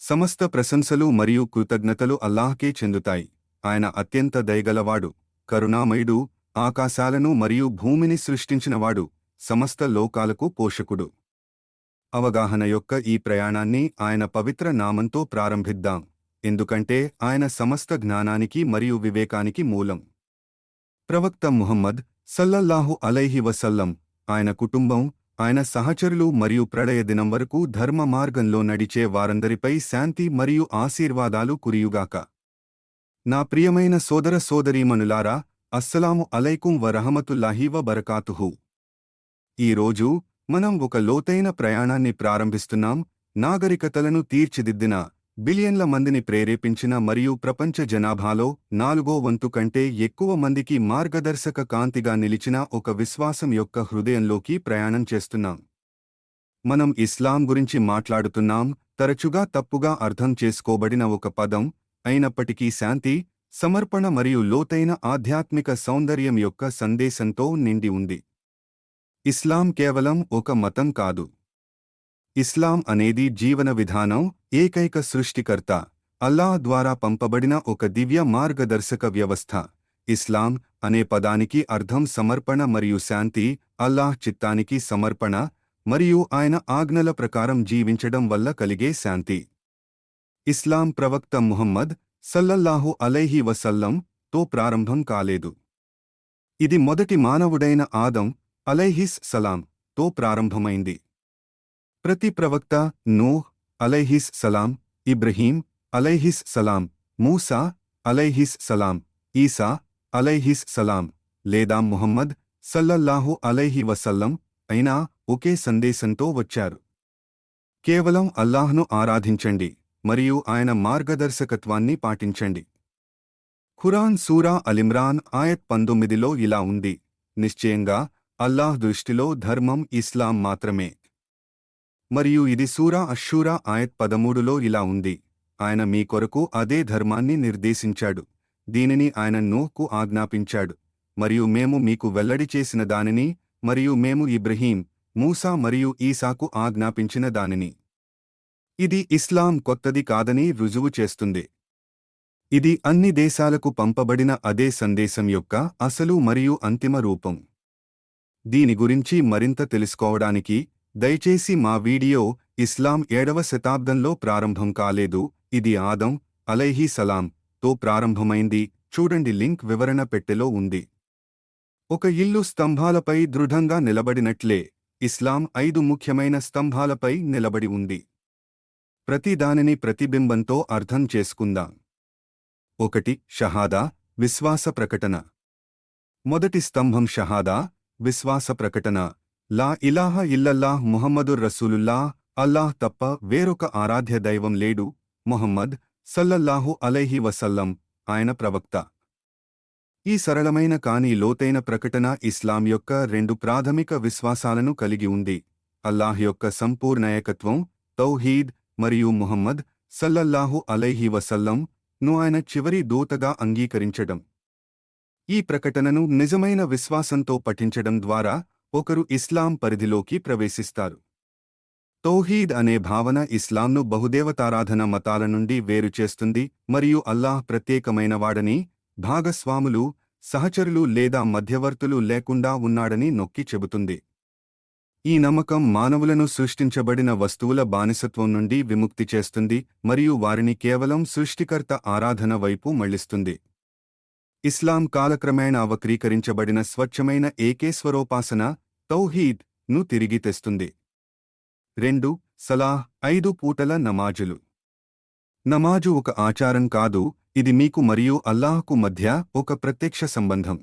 సమస్త ప్రశంసలు మరియు కృతజ్ఞతలు అల్లాహకే చెందుతాయి. ఆయన అత్యంత దయగలవాడు కరుణామయుడు ఆకాశాలను మరియు భూమిని సృష్టించినవాడు సమస్త లోకాలకు పోషకుడు. అవగాహన యొక్క ఈ ప్రయాణాన్ని ఆయన పవిత్ర నామంతో ప్రారంభిద్దాం. ఎందుకంటే ఆయన సమస్త జ్ఞానానికి మరియు వివేకానికి మూలం. ప్రవక్త ముహమ్మద్ సల్లల్లాహు అలైహి వసల్లం ఆయన కుటుంబం ఆయన సహచరులు మరియు ప్రళయ దినం వరకు ధర్మ మార్గంలో నడిచే వారందరిపై శాంతి మరియు ఆశీర్వాదాలు కురియుగాక. నా ప్రియమైన సోదర సోదరీమనులారా అస్సలాము అలైకుం వరహమతుల్లాహి వ బరకాతుహు ఈరోజు మనం ఒక లోతైన ప్రయాణాన్ని ప్రారంభిస్తున్నాం నాగరికతలను తీర్చిదిద్దిన బిలియన్ల మందిని ప్రేరేపించిన మరియు ప్రపంచ జనాభాలో నాలుగో వంతు కంటే ఎక్కువ మందికి మార్గదర్శక కాంతిగా నిలిచిన ఒక విశ్వాసం యొక్క హృదయంలోకి ప్రయాణం చేస్తున్నాం. మనం ఇస్లాం గురించి మాట్లాడుతున్నాం తరచుగా తప్పుగా అర్థం చేసుకోబడిన ఒక పదం అయినప్పటికీ శాంతి సమర్పణ మరియు లోతైన ఆధ్యాత్మిక సౌందర్యం యొక్క సందేశంతో నిండి ఉంది. ఇస్లాం కేవలం ఒక మతం కాదు. ఇస్లాం అనేది జీవన విధానం ఏకైక సృష్టికర్త అల్లాహ్ ద్వారా పంపబడిన ఒక దివ్య మార్గదర్శక వ్యవస్థ. ఇస్లాం అనే పదానికి అర్థం సమర్పణ మరియు శాంతి అల్లాహ్ చిత్తానికి సమర్పణ మరియు ఆయన ఆజ్ఞల ప్రకారం జీవించడం వల్ల కలిగే శాంతి. ఇస్లాం ప్రవక్త ముహమ్మద్ సల్లల్లాహు అలైహి వసల్లం తో ప్రారంభం కాలేదు. ఇది మొదటి మానవుడైన ఆదం అలైహిస్ సలాం తో ప్రారంభమైంది. ప్రతి ప్రవక్త నూహ్ అలైహిస్ సలాం ఇబ్రహీం అలైహిస్ సలాం మూసా అలైహిస్ సలాం ఈసా అలైహిస్ సలాం లేదా ముహమ్మద్ సల్లల్లాహు అలైహి వసల్లం అయినా ఒకే సందేశంతో వచ్చారు. కేవలం అల్లాహ్ను ఆరాధించండి మరియు ఆయన మార్గదర్శకత్వాన్ని పాటించండి. ఖురాన్ సూరా అలిమ్రాన్ ఆయత్ పంతొమ్మిదిలో ఇలా ఉంది నిశ్చయంగా అల్లాహ్ దృష్టిలో ధర్మం ఇస్లాం మాత్రమే. మరియు ఇది సూరా అషూరా ఆయత్ పదమూడులో ఇలా ఉంది. ఆయన మీ కొరకు అదే ధర్మాన్ని నిర్దేశించాడు. దీనిని ఆయన నోకు ఆజ్ఞాపించాడు. మరియు మేము మీకు వెల్లడి చేసిన దానిని మరియు మేము ఇబ్రహీం మూసా మరియు ఈసాకు ఆజ్ఞాపించిన దానిని. ఇది ఇస్లాం కొత్తది కాదని రుజువు చేస్తుంది. ఇది అన్ని దేశాలకు పంపబడిన అదే సందేశం యొక్క అసలు మరియు అంతిమ రూపం. దీని గురించి మరింత తెలుసుకోవడానికి దయచేసి మా వీడియో ఇస్లాం ఏడవ శతాబ్దంలో ప్రారంభం కాలేదు ఇది ఆదం అలైహీ సలాం తో ప్రారంభమైంది చూడండి లింక్ వివరణ పెట్టెలో ఉంది. ఒక ఇల్లు స్తంభాలపై దృఢంగా నిలబడినట్లే ఇస్లాం ఐదు ముఖ్యమైన స్తంభాలపై నిలబడి ఉంది. ప్రతి దానిని ప్రతిబింబంతో అర్థం చేసుకుందాం. ఒకటి షహాదా విశ్వాస ప్రకటన. మొదటి స్తంభం షహాదా విశ్వాస ప్రకటన. లా ఇలాహ ఇల్లల్లాహ్ ముహమ్మదుర్ రసూలుల్లాహ్ అల్లాహ్ తప్ప వేరొక ఆరాధ్య దైవం లేడు మొహమ్మద్ సల్లల్లాహు అలైహి వసల్లం ఆయన ప్రవక్త. ఈ సరళమైన కాని లోతైన ప్రకటన ఇస్లాం యొక్క రెండు ప్రాథమిక విశ్వాసాలను కలిగి ఉంది. అల్లాహ్ యొక్క సంపూర్ణ ఏకత్వం తౌహీద్ మరియు ముహమ్మద్ సల్లల్లాహు అలైహి వసల్లం ను ఆయన చివరి దూతగా అంగీకరించడం. ఈ ప్రకటనను నిజమైన విశ్వాసంతో పఠించడం ద్వారా ఒకరు ఇస్లాం పరిధిలోకి ప్రవేశిస్తారు. తౌహీద్ అనే భావన ఇస్లాంను బహుదేవతారాధన మతాల నుండి వేరు చేస్తుంది మరియు అల్లాహ్ ప్రత్యేకమైనవాడని భాగస్వాములు సహచరులు లేదా మధ్యవర్తులు లేకుండా ఉన్నాడని నొక్కి చెబుతుంది. ఈ నమ్మకం మానవులను సృష్టించబడిన వస్తువుల బానిసత్వం నుండి విముక్తి చేస్తుంది మరియు వారిని కేవలం సృష్టికర్త ఆరాధన వైపు మళ్ళిస్తుంది. ఇస్లాం కాలక్రమేణా వక్రీకరించబడిన స్వచ్ఛమైన ఏకేశ్వరోపాసన తౌహీద్ను తిరిగి తెస్తుంది. రెండు సలాహ్ ఐదు పూటల నమాజులు. నమాజు ఒక ఆచారం కాదు ఇది మీకు మరియు అల్లాహ్కు మధ్య ఒక ప్రత్యక్ష సంబంధం.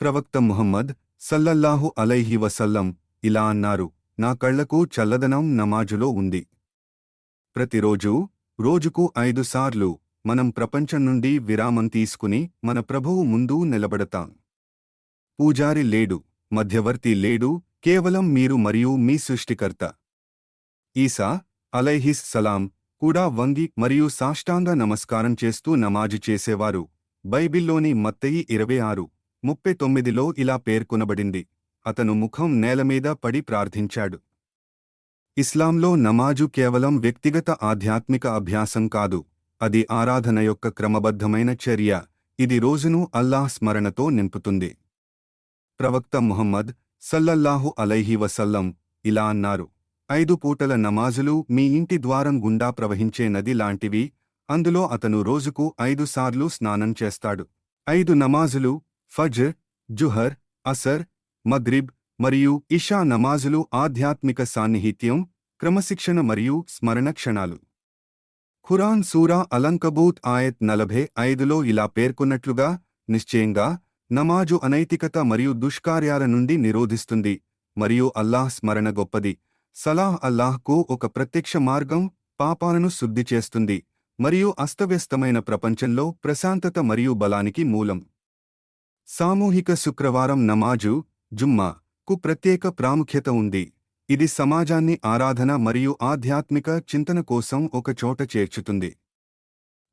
ప్రవక్త ముహమ్మద్ సల్లల్లాహు అలైహి వసల్లం ఇలా అన్నారు నా కళ్ళకు చల్లదనం నమాజులో ఉంది. ప్రతిరోజూ రోజుకు ఐదు సార్లు మనం ప్రపంచం నుండి విరామం తీసుకుని మన ప్రభువు ముందు నిలబడతాం. పూజారి లేడు మధ్యవర్తి లేడు కేవలం మీరు మరియు మీ సృష్టికర్త. ఈసా అలైహిస్ సలాం కూడా వంగి మరియు సాష్టాంగ నమస్కారం చేస్తూ నమాజు చేసేవారు. బైబిల్లోని మత్తయి ఇరవై ఆరు ముప్పై తొమ్మిదిలో ఇలా పేర్కొనబడింది. అతను ముఖం నేలమీద పడి ప్రార్థించాడు. ఇస్లాంలో నమాజు కేవలం వ్యక్తిగత ఆధ్యాత్మిక అభ్యాసం కాదు అది ఆరాధన యొక్క క్రమబద్ధమైన చర్య. ఇది రోజును అల్లాహ్ స్మరణతో నింపుతుంది. ప్రవక్త ముహమ్మద్ సల్లల్లాహు అలైహి వసల్లం ఇలా అన్నారు. ఐదు పూటల నమాజులు మీ ఇంటి ద్వారం గుండా ప్రవహించే నది లాంటివి అందులో అతను రోజుకు ఐదు సార్లు స్నానం చేస్తాడు. ఐదు నమాజులు ఫజ్ర్ జుహర్ అసర్ మద్రిబ్ మరియు ఇషా నమాజులు ఆధ్యాత్మిక సాన్నిహిత్యం క్రమశిక్షణ మరియు స్మరణ క్షణాలు ఖురాన్ సూరా అలంకబూత్ ఆయత్ నలభై ఐదులో ఇలా పేర్కొన్నట్లుగా నిశ్చయంగా నమాజు అనైతికత మరియు దుష్కార్యాల నుండి నిరోధిస్తుంది మరియు అల్లాహ్ స్మరణ గొప్పది. సలాహ్ అల్లాహ్కు ఒక ప్రత్యక్ష మార్గం పాపాలను శుద్ధి చేస్తుంది మరియు అస్తవ్యస్తమైన ప్రపంచంలో ప్రశాంతత మరియు బలానికి మూలం. సామూహిక శుక్రవారం నమాజు జుమ్మా కు ప్రత్యేక ప్రాముఖ్యత ఉంది. ఇది సమాజాన్ని ఆరాధన మరియు ఆధ్యాత్మిక చింతన కోసం ఒక చోట చేర్చుతుంది.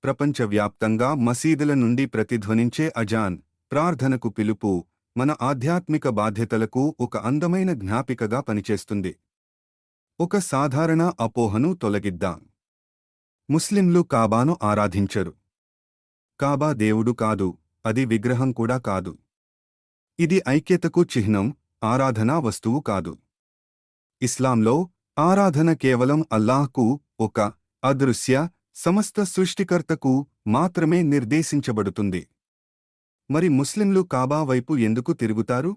ప్రపంచవ్యాప్తంగా మసీదుల నుండి ప్రతిధ్వనించే అజాన్ ప్రార్థనకు పిలుపు మన ఆధ్యాత్మిక బాధ్యతలకు ఒక అందమైన జ్ఞాపికగా పనిచేస్తుంది. ఒక సాధారణ అపోహను తొలగిద్దాం. ముస్లింలు కాబాను ఆరాధించరు. కాబా దేవుడు కాదు అది విగ్రహం కూడా కాదు. ఇది ఐక్యతకు చిహ్నం ఆరాధనా వస్తువు కాదు. ఇస్లాంలో ఆరాధన కేవలం అల్లాహ్కు ఒక అదృశ్య సమస్త సృష్టికర్తకు మాత్రమే నిర్దేశించబడుతుంది. మరి ముస్లింలు కాబా వైపు ఎందుకు తిరుగుతారు?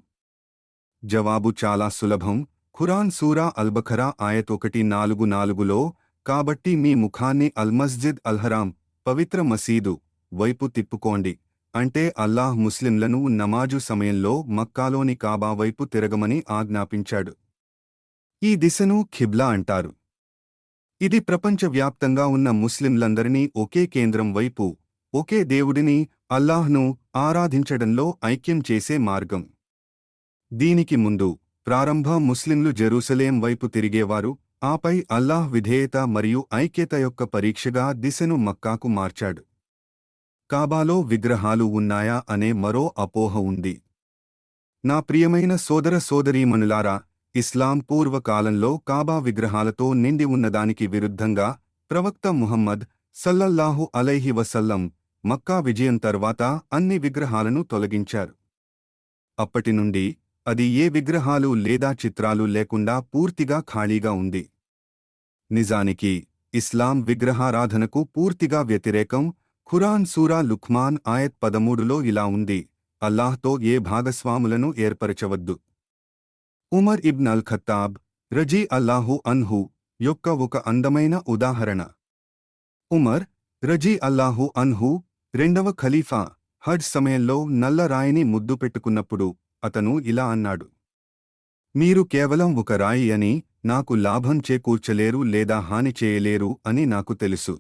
జవాబు చాలా సులభం. ఖురాన్ సూరా అల్బఖరా ఆయత్ ఒకటి నాలుగు నాలుగులో కాబట్టి మీ ముఖాన్ని అల్మస్జిద్ అల్హరాం పవిత్ర మసీదు వైపు తిప్పుకోండి. అంటే అల్లాహ్ ముస్లింలను నమాజు సమయంలో మక్కాలోని కాబా వైపు తిరగమని ఆజ్ఞాపించాడు. ఈ దిశను ఖిబ్లా అంటారు. ఇది ప్రపంచవ్యాప్తంగా ఉన్న ముస్లింలందరినీ ఒకే కేంద్రం వైపు ఒకే దేవుడిని అల్లాహ్ను ఆరాధించడంలో ఐక్యం చేసే మార్గం. దీనికి ముందు ప్రారంభ ముస్లింలు జెరూసలేం వైపు తిరిగేవారు ఆపై అల్లాహ్ విధేయత మరియు ఐక్యత యొక్క పరీక్షగా దిశను మక్కాకు మార్చాడు. కాబాలో విగ్రహాలు ఉన్నాయా అనే మరో అపోహ ఉంది. నా ప్రియమైన సోదర సోదరీమణులారా ఇస్లాం పూర్వకాలంలో కాబా విగ్రహాలతో నిండి ఉన్నదానికి విరుద్ధంగా ప్రవక్త ముహమ్మద్ సల్లల్లాహు అలైహి వసల్లం మక్కా విజయం తర్వాత అన్ని విగ్రహాలను తొలగించారు. అప్పటి నుండి అది ఏ విగ్రహాలు లేదా చిత్రాలు లేకుండా పూర్తిగా ఖాళీగా ఉంది. నిజానికి ఇస్లాం విగ్రహారాధనకు పూర్తిగా వ్యతిరేకం ఖురాన్ సూరా లుఖ్మాన్ ఆయత్ పదమూడులో ఇలా ఉంది అల్లాహ్తో ఏ భాగస్వాములను ఏర్పరచవద్దు. ఉమర్ ఇబ్న్ అల్ ఖత్తాబ్ రజీ అల్లాహు అన్హు యొక్క ఒక అందమైన ఉదాహరణ. ఉమర్ రజీ అల్లాహు అన్హు రెండవ ఖలీఫా హజ్ సమయంలో నల్ల రాయిని ముద్దు పెట్టుకున్నప్పుడు అతను ఇలా అన్నాడు. మీరు కేవలం ఒక రాయి అని నాకు లాభం చేకూర్చలేరు లేదా హాని చేయలేరు అని నాకు తెలుసు.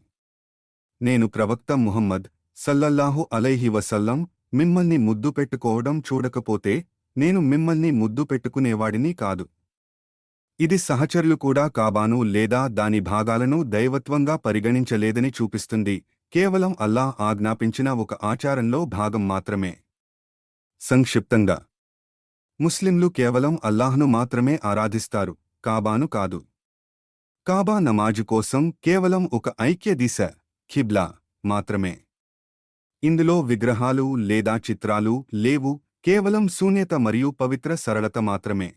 నేను ప్రవక్త ముహమ్మద్ సల్లల్లాహు అలైహి వసల్లం మిమ్మల్ని ముద్దు పెట్టుకోవడం చూడకపోతే నేను మిమ్మల్ని ముద్దు పెట్టుకునేవాడిని కాదు. ఇది సహచరులు కూడా కాబాను లేదా దాని భాగాలను దైవత్వంగా పరిగణించలేదని చూపిస్తుంది. కేవలం అల్లాహ్ ఆజ్ఞాపించిన ఒక ఆచారంలో భాగం మాత్రమే. సంక్షిప్తంగా. ముస్లింలు కేవలం అల్లాహ్ను మాత్రమే ఆరాధిస్తారు. కాబాను కాదు. కాబా నమాజు కోసం కేవలం ఒక ఐక్య దిశ ఖిబ్లా మాత్రమే. ఇందులో విగ్రహాలు లేదా చిత్రాలు లేవు కేవలం శూన్యత మరియు పవిత్ర సరళత మాత్రమే.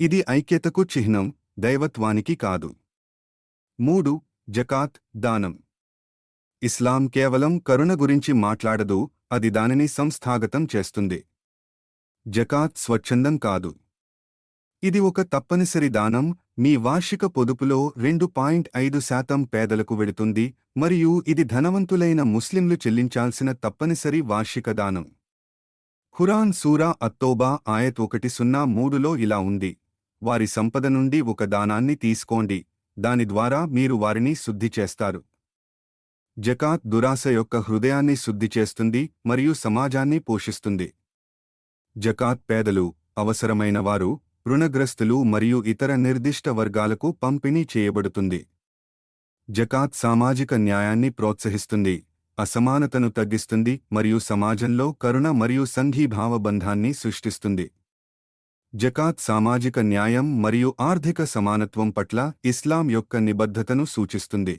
ఇది ఐక్యతకు చిహ్నం దైవత్వానికి కాదు. మూడు జకాత్ దానం. ఇస్లాం కేవలం కరుణ గురించి మాట్లాడదు అది దానిని సంస్థాగతం చేస్తుంది. జకాత్ స్వచ్ఛందం కాదు. ఇది ఒక తప్పనిసరి దానం మీ వార్షిక పొదుపులో రెండు పాయింట్ ఐదు శాతం పేదలకు వెడుతుంది మరియు ఇది ధనవంతులైన ముస్లింలు చెల్లించాల్సిన తప్పనిసరి వార్షిక దానం. ఖురాన్ సూరా అత్తోబా ఆయత్ ఒకటి సున్నా మూడులో ఇలా ఉంది. వారి సంపద నుండి ఒక దానాన్ని తీసుకోండి. దాని ద్వారా మీరు వారిని శుద్ధి చేస్తారు. జకాత్ దురాశ యొక్క హృదయాన్ని శుద్ధి చేస్తుంది మరియు సమాజాన్ని పోషిస్తుంది. జకాత్ పేదలు అవసరమైన వారు రుణగ్రస్తులు మరియు ఇతర నిర్దిష్ట వర్గాలకు పంపిణీ చేయబడుతుంది. జకాత్ సామాజిక న్యాయాన్ని ప్రోత్సహిస్తుంది. అసమానతను తగ్గిస్తుంది మరియు సమాజంలో కరుణ మరియు సంఘీభావ బంధాన్ని సృష్టిస్తుంది. జకాత్ సామాజిక న్యాయం మరియు ఆర్థిక సమానత్వం పట్ల ఇస్లాం యొక్క నిబద్ధతను సూచిస్తుంది.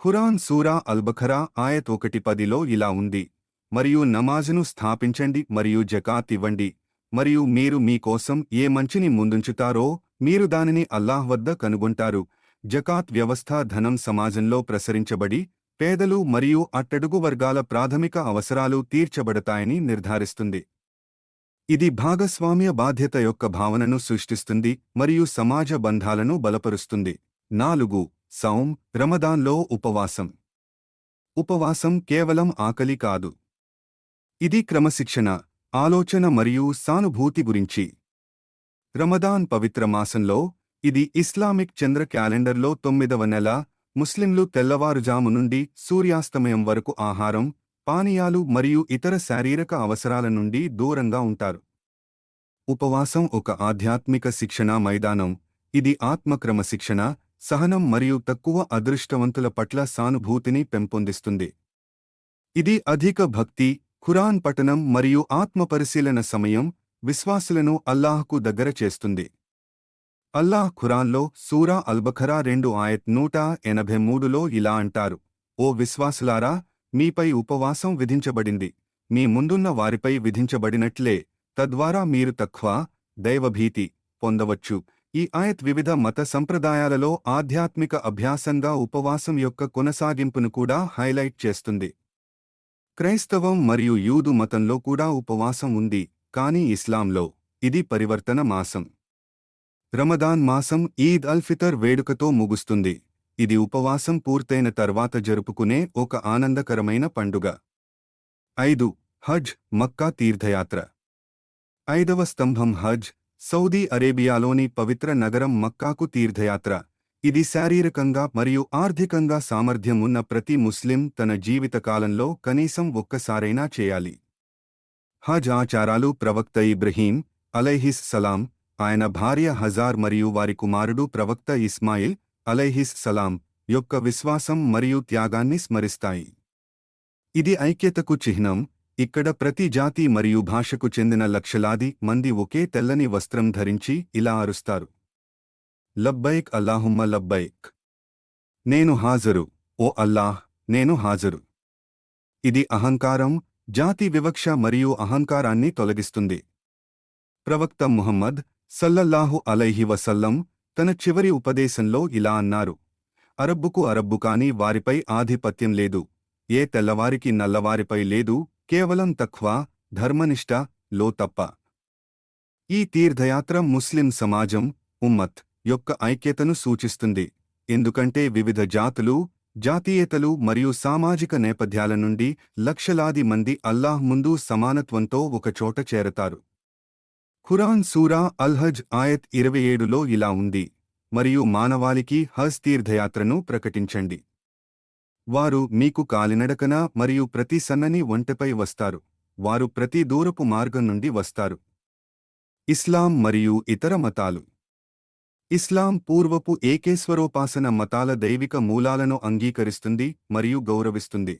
ఖురాన్ సూరా అల్బఖరా ఆయత్ ఒకటి పదిలో ఇలా ఉంది. మరియు నమాజును స్థాపించండి మరియు జకాత్ ఇవ్వండి. మరియు మీరు మీకోసం ఏ మంచిని ముందుంచుతారో మీరు దానిని అల్లాహ్ వద్ద కనుగొంటారు. జకాత్ వ్యవస్థ ధనం సమాజంలో ప్రసరించబడి పేదలు మరియు అట్టడుగు వర్గాల ప్రాథమిక అవసరాలు తీర్చబడతాయని నిర్ధారిస్తుంది. ఇది భాగస్వామ్య బాధ్యత యొక్క భావనను సృష్టిస్తుంది మరియు సమాజ బంధాలను బలపరుస్తుంది. నాలుగు సౌం రమదాన్లో ఉపవాసం. ఉపవాసం కేవలం ఆకలి కాదు. ఇది క్రమశిక్షణ ఆలోచన మరియు సానుభూతి గురించి. రమదాన్ పవిత్ర మాసంలో ఇది ఇస్లామిక్ చంద్ర క్యాలెండర్లో తొమ్మిదవ నెల ముస్లింలు తెల్లవారుజాము నుండి సూర్యాస్తమయం వరకు ఆహారం పానీయాలు మరియు ఇతర శారీరక అవసరాల నుండి దూరంగా ఉంటారు. ఉపవాసం ఒక ఆధ్యాత్మిక శిక్షణా మైదానం. ఇది ఆత్మక్రమ శిక్షణ సహనం మరియు తక్కువ అదృష్టవంతుల పట్ల సానుభూతిని పెంపొందిస్తుంది. ఇది అధిక భక్తి ఖురాన్ పఠనం మరియు ఆత్మపరిశీలన సమయం విశ్వాసులను అల్లాహకు దగ్గర చేస్తుంది. అల్లాహ్ ఖురాన్లో సూరా అల్బఖరా రెండు ఆయత్ నూట ఎనభై మూడులో ఇలా అంటారు. ఓ విశ్వాసులారా మీపై ఉపవాసం విధించబడింది. మీ ముందున్న వారిపై విధించబడినట్లే. తద్వారా మీరు తఖ్వా దైవభీతి పొందవచ్చు. ఈ ఆయత్ వివిధ మత సంప్రదాయాలలో ఆధ్యాత్మిక అభ్యాసంగా ఉపవాసం యొక్క కొనసాగింపును కూడా హైలైట్ చేస్తుంది. క్రైస్తవం మరియు యూదు మతంలో కూడా ఉపవాసం ఉంది కానీ ఇస్లాంలో ఇది పరివర్తన మాసం. రమదాన్ మాసం ఈద్ అల్ ఫితర్ వేడుకతో ముగుస్తుంది. ఇది ఉపవాసం పూర్తయిన తర్వాత జరుపుకునే ఒక ఆనందకరమైన పండుగ. ఐదు హజ్ మక్కా తీర్థయాత్ర. ఐదవ స్తంభం హజ్ సౌదీ అరేబియాలోని పవిత్ర నగరం మక్కాకు తీర్థయాత్ర. ఇది శారీరకంగా మరియు ఆర్థికంగా సామర్థ్యం ఉన్న ప్రతి ముస్లిం తన జీవితకాలంలో కనీసం ఒక్కసారైనా చేయాలి. హజ్ ఆచారాలు ప్రవక్త ఇబ్రహీం అలైహిస్ సలాం ఆయన భార్య హజార్ మరియు వారి కుమారుడు ప్రవక్త ఇస్మాయిల్ అలైహిస్ సలాం యొక్క విశ్వాసం మరియు త్యాగాన్ని స్మరిస్తాయి. ఇది ఐక్యతకు చిహ్నం ఇక్కడ ప్రతి జాతి మరియు భాషకు చెందిన లక్షలాది మంది ఒకే తెల్లని వస్త్రం ధరించి ఇలా అరుస్తారు. లబ్బైక్ అల్లాహుమ్మ లబ్బైక్. నేను హాజరు ఓ అల్లాహ్ నేను హాజరు. ఇది అహంకారం జాతి వివక్ష మరియు అహంకారాన్ని తొలగిస్తుంది. ప్రవక్త ముహమ్మద్ సల్లల్లాహు అలైహి వసల్లం తన చివరి ఉపదేశంలో ఇలా అన్నారు. అరబ్బుకు అరబ్బు కాని వారిపై ఆధిపత్యం లేదు. ఏ తెల్లవారికి నల్లవారిపై లేదు కేవలం తఖ్వా ధర్మనిష్ట లో తప్ప ఈ తీర్థయాత్ర ముస్లిం సమాజం ఉమ్మత్ యొక్క ఐక్యతను సూచిస్తుంది. ఎందుకంటే వివిధ జాతులు జాతీయతలు మరియు సామాజిక నేపథ్యాల నుండి లక్షలాది మంది అల్లాహ్ ముందు సమానత్వంతో ఒకచోట చేరతారు. ఖురాన్ సూరా అల్హజ్ ఆయత్ ఇరవై ఏడులో ఇలా ఉంది. మరియు మానవాళికి హజ్ తీర్థయాత్రను ప్రకటించండి. వారు మీకు కాలినడకన మరియు ప్రతి సన్నని ఒంటెపై వస్తారు. వారు ప్రతి దూరపు మార్గం నుండి వస్తారు. ఇస్లాం మరియు ఇతర మతాలు. ఇస్లాం పూర్వపు ఏకేశ్వరోపాసన మతాల దైవిక మూలాలను అంగీకరిస్తుంది మరియు గౌరవిస్తుంది.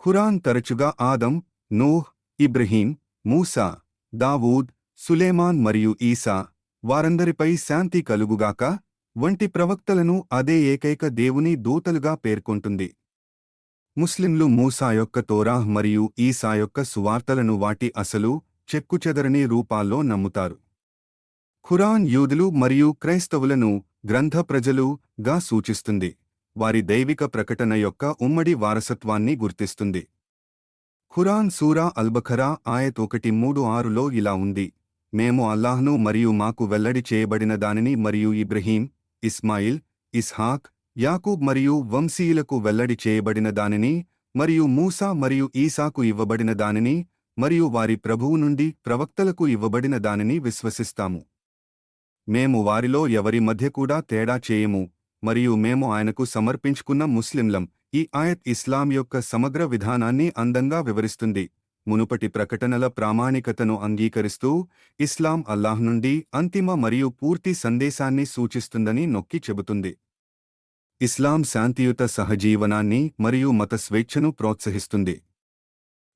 ఖురాన్ తరచుగా ఆదం నూహ్ ఇబ్రహీం మూసా దావూద్ సులేమాన్ మరియు ఈసా వారందరిపై శాంతి కలుగుగాక వంటి ప్రవక్తలను అదే ఏకైక దేవుని దూతలుగా పేర్కొంటుంది. ముస్లింలు మూసా యొక్క తోరాహ్ మరియు ఈసా యొక్క సువార్తలను వాటి అసలు చెక్కుచెదరని రూపాల్లో నమ్ముతారు. ఖురాన్ యూదులు మరియు క్రైస్తవులను గ్రంథ ప్రజలు గా సూచిస్తుంది. వారి దైవిక ప్రకటన యొక్క ఉమ్మడి వారసత్వాన్ని గుర్తిస్తుంది. ఖురాన్ సూరా అల్బఖరా ఆయత్ ఒకటి మూడు ఆరులో ఇలా ఉంది. మేము అల్లాహ్ను మరియు మాకు వెల్లడి చేయబడిన దానిని మరియు ఇబ్రహీం ఇస్మాయిల్ ఇస్హాక్ యాకూబ్ మరియు వంశీయులకు వెల్లడి చేయబడిన దానిని మరియు మూసా మరియు ఈసాకు ఇవ్వబడిన దానిని మరియు వారి ప్రభువు నుండి ప్రవక్తలకు ఇవ్వబడిన దానిని విశ్వసిస్తాము. మేము వారిలో ఎవరి మధ్య కూడా తేడా చేయము మరియు మేము ఆయనకు సమర్పించుకున్న ముస్లింలం. ఈ ఆయత్ ఇస్లాం యొక్క సమగ్ర విధానాన్ని అందంగా వివరిస్తుంది. మునుపటి ప్రకటనల ప్రామాణికతను అంగీకరిస్తూ ఇస్లాం అల్లాహ్ నుండి అంతిమ మరియు పూర్తి సందేశాన్ని సూచిస్తుందని నొక్కి చెబుతుంది. ఇస్లాం శాంతియుత సహజీవనాన్ని మరియు మత స్వేచ్ఛను ప్రోత్సహిస్తుంది.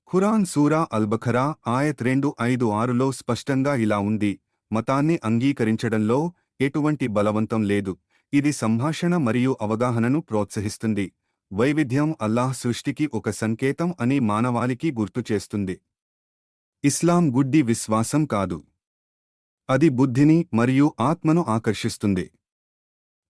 ఖురాన్ సూరా అల్బఖరా ఆయత్ రెండు ఐదు ఆరులో స్పష్టంగా ఇలా ఉంది. మతాన్ని అంగీకరించడంలో ఎటువంటి బలవంతం లేదు. ఇది సంభాషణ మరియు అవగాహనను ప్రోత్సహిస్తుంది. వైవిధ్యం అల్లాహ్ సృష్టికి ఒక సంకేతం అని మానవాళికి గుర్తు చేస్తుంది. ఇస్లాం గుడ్డి విశ్వాసం కాదు. అది బుద్ధిని మరియు ఆత్మను ఆకర్షిస్తుంది.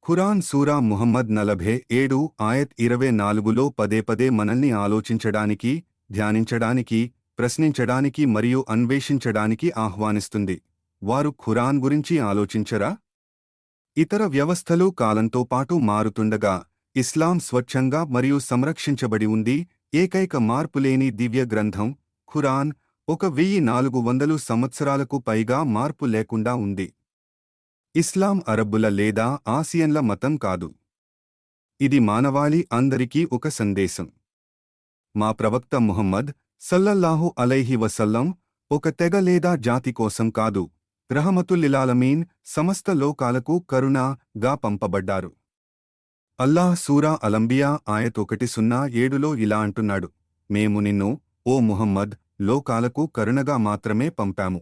ఖురాన్ సూరా ముహమ్మద్ నలభే ఏడు ఆయత్ ఇరవై నాలుగులో పదే పదే మనల్ని ఆలోచించడానికి ధ్యానించడానికి ప్రశ్నించడానికి మరియు అన్వేషించడానికి ఆహ్వానిస్తుంది. వారు ఖురాన్ గురించి ఆలోచించరా? ఇతర వ్యవస్థలు కాలంతో పాటు మారుతుండగా ఇస్లాం స్వచ్ఛంగా మరియు సంరక్షించబడి ఉంది. ఏకైక మార్పులేని దివ్య గ్రంథం ఖురాన్ ఒక వెయ్యి నాలుగు వందలు సంవత్సరాలకు పైగా మార్పు లేకుండా ఉంది. ఇస్లాం అరబ్బుల లేదా ఆసియన్ల మతం కాదు. ఇది మానవాళి అందరికీ ఒక సందేశం. మా ప్రవక్త ముహమ్మద్ సల్లల్లాహు అలైహి వసల్లం ఒక తెగ లేదా జాతి కోసం కాదు. రహమతుల్లిలాలమీన్ సమస్త లోకాలకు కరుణగా పంపబడ్డారు. అల్లాహ్ సూరా అలంబియా ఆయత్ ఒకటి సున్నా ఏడులో ఇలా అంటున్నాడు మేము నిన్ను ఓ ముహమ్మద్ లోకాలకు కరుణగా మాత్రమే పంపాము.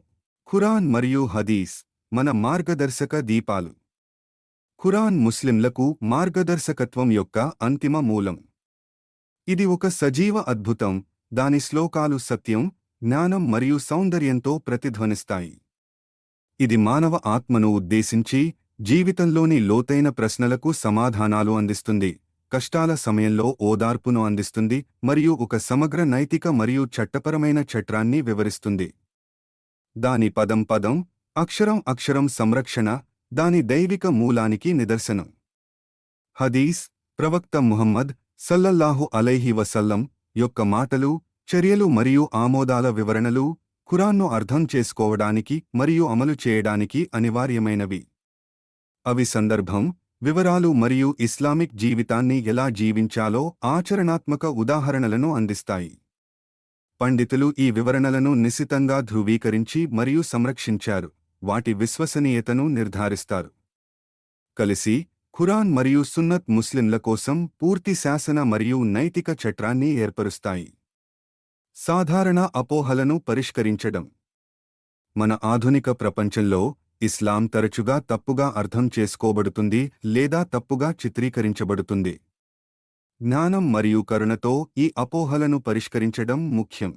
ఖురాన్ మరియు హదీస్ మన మార్గదర్శక దీపాలు. ఖురాన్ ముస్లింలకు మార్గదర్శకత్వం యొక్క అంతిమ మూలం. ఇది ఒక సజీవ అద్భుతం దాని శ్లోకాలు సత్యం జ్ఞానం మరియు సౌందర్యంతో ప్రతిధ్వనిస్తాయి. ఇది మానవ ఆత్మను ఉద్దేశించి జీవితంలోని లోతైన ప్రశ్నలకు సమాధానాలు అందిస్తుంది కష్టాల సమయంలో ఓదార్పును అందిస్తుంది మరియు ఒక సమగ్ర నైతిక మరియు చట్టపరమైన చట్రాన్ని వివరిస్తుంది. దాని పదం పదం అక్షరం అక్షరం సంరక్షణ దాని దైవిక మూలానికి నిదర్శనం. హదీస్ ప్రవక్త ముహమ్మద్ సల్లల్లాహు అలైహి వసల్లం యొక్క మాటలు చర్యలు మరియు ఆమోదాల వివరణలు ఖురాన్ను అర్థం చేసుకోవడానికి మరియు అమలు చేయడానికి అనివార్యమైనవి. అవి సందర్భం వివరాలు మరియు ఇస్లామిక్ జీవితాన్ని ఎలా జీవించాలో ఆచరణాత్మక ఉదాహరణలను అందిస్తాయి. పండితులు ఈ వివరణలను నిశితంగా ధృవీకరించి మరియు సంరక్షించారు వాటి విశ్వసనీయతను నిర్ధారిస్తారు. కలిసి ఖురాన్ మరియు సున్నత్ ముస్లింల కోసం పూర్తి శాసన మరియు నైతిక చట్రాన్ని ఏర్పరుస్తాయి. సాధారణ అపోహలను పరిష్కరించడం. మన ఆధునిక ప్రపంచంలో ఇస్లాం తరచుగా తప్పుగా అర్థం చేసుకోబడుతుంది లేదా తప్పుగా చిత్రీకరించబడుతుంది. జ్ఞానం మరియు కరుణతో ఈ అపోహలను పరిష్కరించడం ముఖ్యం.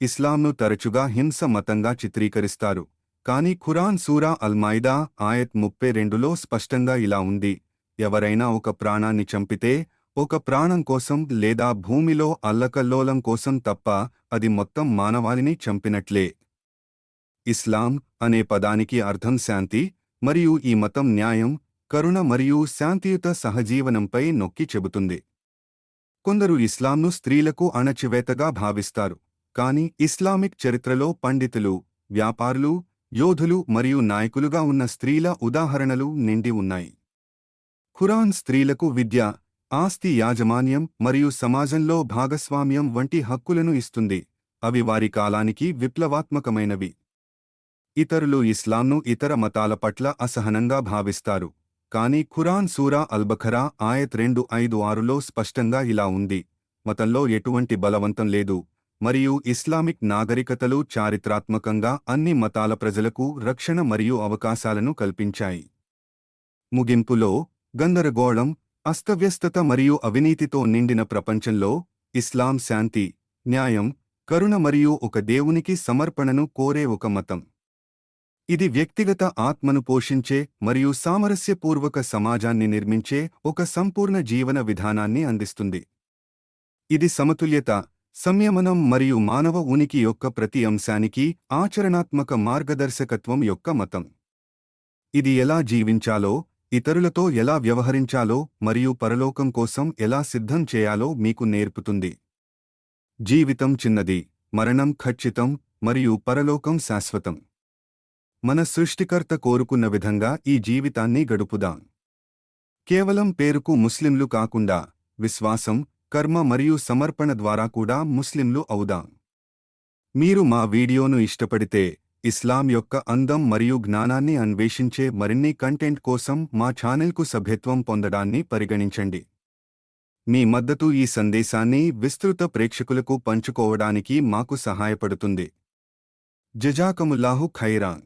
ఇస్లాంను తరచుగా హింస మతంగా చిత్రీకరిస్తారు. కాని ఖురాన్ సూరా అల్మాయిదా ఆయత్ ముప్పై రెండులో స్పష్టంగా ఇలా ఉంది. ఎవరైనా ఒక ప్రాణాన్ని చంపితే ఒక ప్రాణం కోసం లేదా భూమిలో అల్లకల్లోలం కోసం తప్ప అది మొత్తం మానవాళిని చంపినట్లే. ఇస్లాం అనే పదానికి అర్థం శాంతి మరియు ఈ మతం న్యాయం కరుణ మరియు శాంతియుత సహజీవనంపై నొక్కి చెబుతుంది. కొందరు ఇస్లాంను స్త్రీలకు అణచివేతగా భావిస్తారు కాని ఇస్లామిక్ చరిత్రలో పండితులు వ్యాపారులు యోధులు మరియు నాయకులుగా ఉన్న స్త్రీల ఉదాహరణలు నిండి ఉన్నాయి. ఖురాన్ స్త్రీలకు విద్య ఆస్తి యాజమాన్యం మరియు సమాజంలో భాగస్వామ్యం వంటి హక్కులను ఇస్తుంది అవి వారి కాలానికి విప్లవాత్మకమైనవి. ఇతరులు ఇస్లాంను ఇతర మతాల పట్ల అసహనంగా భావిస్తారు. కాని ఖురాన్ సూరా అల్బఖరా ఆయత్ రెండు ఐదు ఆరులో స్పష్టంగా ఇలా ఉంది. మతంలో ఎటువంటి బలవంతం లేదు. మరియు ఇస్లామిక్ నాగరికతలు చారిత్రాత్మకంగా అన్ని మతాల ప్రజలకు రక్షణ మరియు అవకాశాలను కల్పించాయి. ముగింపులో గందరగోళం అస్తవ్యస్తత మరియు అవినీతితో నిండిన ప్రపంచంలో ఇస్లాం శాంతి న్యాయం కరుణ మరియు ఒక దేవునికి సమర్పణను కోరే ఒక మతం. ఇది వ్యక్తిగత ఆత్మను పోషించే మరియు సామరస్యపూర్వక సమాజాన్ని నిర్మించే ఒక సంపూర్ణ జీవన విధానాన్ని అందిస్తుంది. ఇది సమతుల్యత సంయమనం మరియు మానవ ఉనికి యొక్క ప్రతి అంశానికి ఆచరణాత్మక మార్గదర్శకత్వం యొక్క మతం. ఇది ఎలా జీవించాలో ఇతరులతో ఎలా వ్యవహరించాలో మరియు పరలోకం కోసం ఎలా సిద్ధం చేయాలో మీకు నేర్పుతుంది. జీవితం చిన్నది మరణం ఖచ్చితం మరియు పరలోకం శాశ్వతం. మన సృష్టికర్త కోరుకున్న విధంగా ఈ జీవితాన్ని గడుపుదాం. కేవలం పేరుకు ముస్లింలు కాకుండా విశ్వాసం కర్మ మరియు సమర్పణ ద్వారా కూడా ముస్లింలు అవుదాం. మీరు మా వీడియోను ఇష్టపడితే ఇస్లాం యొక్క అందం మరియు జ్ఞానాన్ని అన్వేషించే మరిన్ని కంటెంట్ కోసం మా ఛానల్కు సభ్యత్వం పొందడాన్ని పరిగణించండి. మీ మద్దతు ఈ సందేశాన్ని విస్తృత ప్రేక్షకులకు పంచుకోవడానికి మాకు సహాయపడుతుంది. జజాకముల్లాహు ఖైరాన్.